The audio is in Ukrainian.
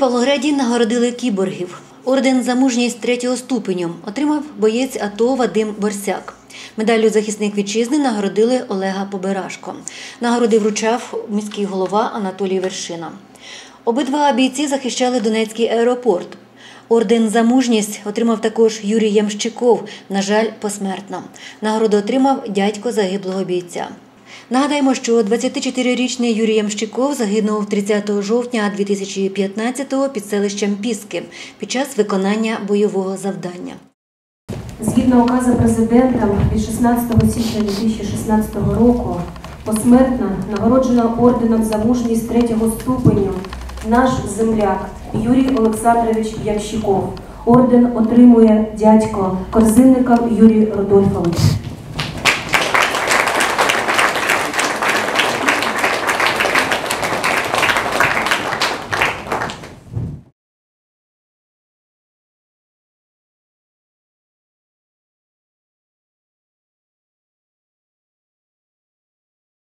Павлограді нагородили кіборгів. Орден за мужність третього ступеню отримав боєць АТО Вадим Борсяк. Медаллю захисник вітчизни нагородили Олега Поберашко. Нагороди вручав міський голова Анатолій Вершина. Обидва бійці захищали Донецький аеропорт. Орден за мужність отримав також Юрій Ямщиков, на жаль, посмертно. Нагороду отримав дядько загиблого бійця. Нагадаємо, що 24-річний Юрій Ямщиков загинув 30 жовтня 2015-го під селищем Піски під час виконання бойового завдання. Згідно указу президента від 16 січня 2016 року посмертно нагороджено орденом за мужність третього ступеню наш земляк Юрій Олександрович Ямщиков. Орден отримує дядько Корзинников Юрій Рудольфович.